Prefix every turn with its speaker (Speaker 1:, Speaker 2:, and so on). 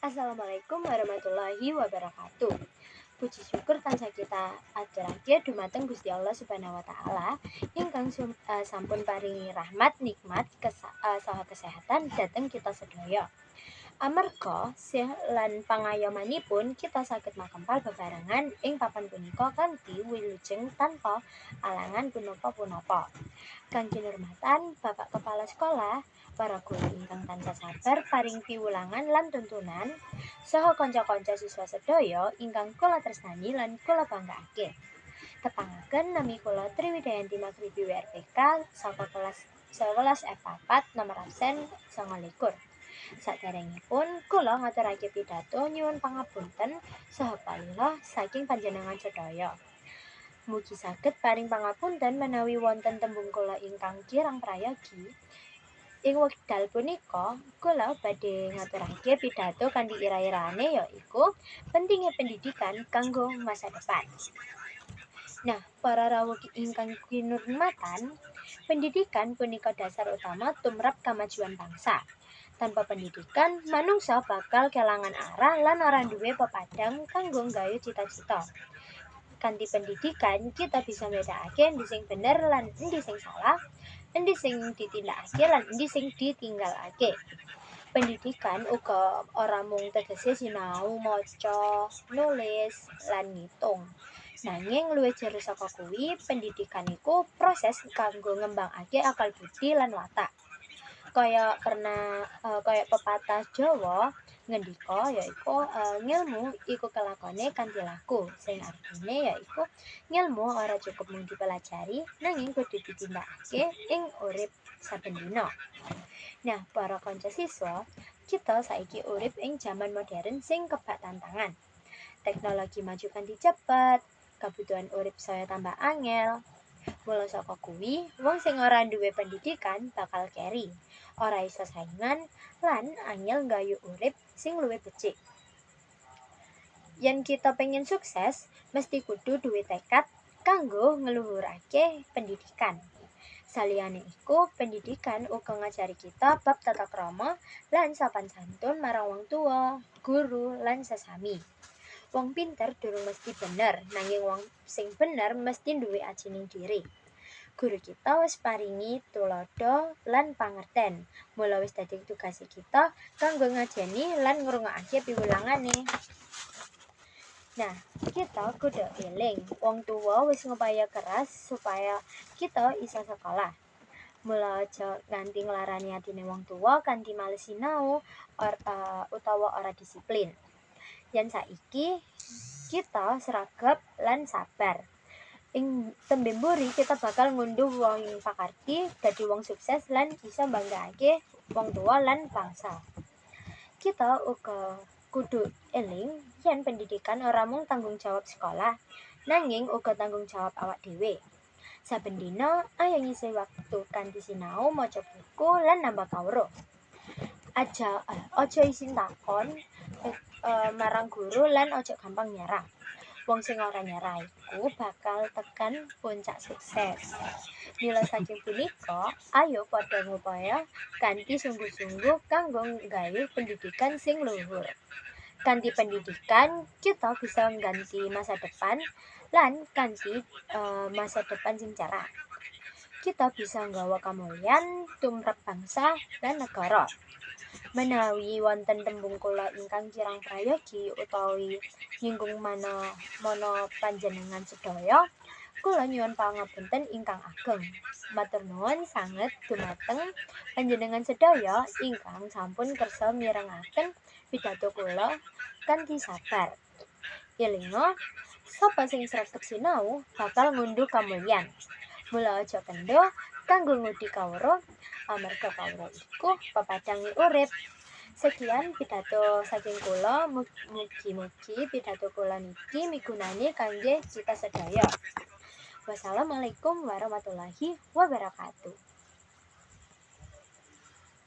Speaker 1: Assalamualaikum warahmatullahi wabarakatuh. Puji syukur tansah kita aturake dumateng Gusti Allah Subhanahu wa taala ingkang uh, sampun paringi rahmat nikmat kesa uh, saha kesehatan dateng kita sedaya. Amarga sih lan pangayomanipun kita saged makempal bebarengan ing papan punika kanthi wilujeng tanpa alangan punapa-punapa. Kang kinurmatan Bapak Kepala Sekolah, para guru ingkang tansah sabar paring piwulangan lan tuntunan saha kanca-kanca siswa sedaya ingkang kula tresnani lan kula banggakake. Tepangaken nami kula Triwidayanti Makribi WRPK saka kelas 11 F4 nomor absen 29. Saderengipun kula ngaturake pidato nyuwun pangapunten saha palinga saking panjenengan sedaya. Mugi saged paring pangapunten menawi wonten tembung kula ingkang kirang prayogi. Ing wekdal punika kula badhe ngaturake pidato kanthi ira-irane yaiku pentingnya pendidikan kanggo masa depan. Nah, para rawuh ingkang kinurmatan, pendidikan punika dasar utama tumrap kemajuan bangsa. Tanpa pendidikan, manungsa bakal kelangan arah lan ora duwe pepadang kanggo gayu cita-cita. Kanti pendidikan, kita bisa bedakake endi sing bener lan endi sing salah, endi sing ditindakake lan endi sing ditinggalake. Pendidikan uga ora mung tegese sinau maca, nulis, lan ngitung. Nanging luwih jero saka kuwi, pendidikan iku proses kanggo ngembangake akal budi lan watak kaya pernah uh, kaya pepatah Jawa ngendika yaiku uh, ngilmu iku kelakone kanthi laku sing artine yaiku ngilmu ora cukup mung dipelajari nanging kudu ditindakake ing urip saben dina. Nah, para kanca siswa, kita saiki urip ing zaman modern sing kebak tantangan. Teknologi maju kanthi cepet, kebutuhan urip saya tambah angel, Mula saka kuwi, wong sing ora duwe pendidikan bakal keri, ora iso saingan lan angel gayu urip sing luwih becik. Yen kita pengen sukses, mesti kudu duwe tekad kanggo ngeluhurake pendidikan. Saliyane iku, pendidikan uga ngajari kita bab tata krama lan sopan santun marang wong tua, guru, lan sesami. Wong pinter durung mesti bener, nanging wong sing bener mesti duwe ajining diri. Guru kita wis paringi tulodo lan pangerten. Mula wis dadi tugas kita kanggo ngajeni lan ngrungokake piwulangane. Nah, kita kudu eling, wong tua wis ngupaya keras supaya kita isa sekolah. Mula aja ganti nglarani atine wong tua kanthi males sinau or, uh, utawa ora disiplin. Yan saiki kita seragap lan sabar. Ing tembe mburi kita bakal ngunduh wong pakarti dadi wong sukses lan bisa banggake wong tua lan bangsa. Kita uga kudu eling yen pendidikan ora mung tanggung jawab sekolah, nanging uga tanggung jawab awak dhewe. Saben dina ayo ngisi waktu kanthi sinau maca buku lan nambah kawruh. Aja aja isin takon uh, marang guru lan ojo gampang nyerah. Wong sing ora nyerah iku bakal tekan puncak sukses. Nilai saking punika, ayo padha ngupaya kanthi sungguh-sungguh kanggo nggawe pendidikan sing luhur. Kanthi pendidikan, kita bisa mengganti masa depan lan kanthi uh, masa depan sing cerah. Kita bisa nggawa kemuliaan tumrap bangsa dan negara. Menawi wonten tembung kula ingkang kirang prayogi utawi nyinggung mana mono panjenengan sedaya kula nyuwun pangapunten ingkang ageng matur nuwun sanget dumateng panjenengan sedaya ingkang sampun kersa mirengaken pidato kula kanthi sabar Yelingo, sapa sing sregep sinau bakal ngunduh kamulyan. Mula aja kendo kanggo ngudi kawruh amarga kawruh iku pepadangi urip. Sekian pidato saking kula mugi-mugi pidato kula niki migunani kangge kita sedaya. Wassalamualaikum warahmatullahi wabarakatuh.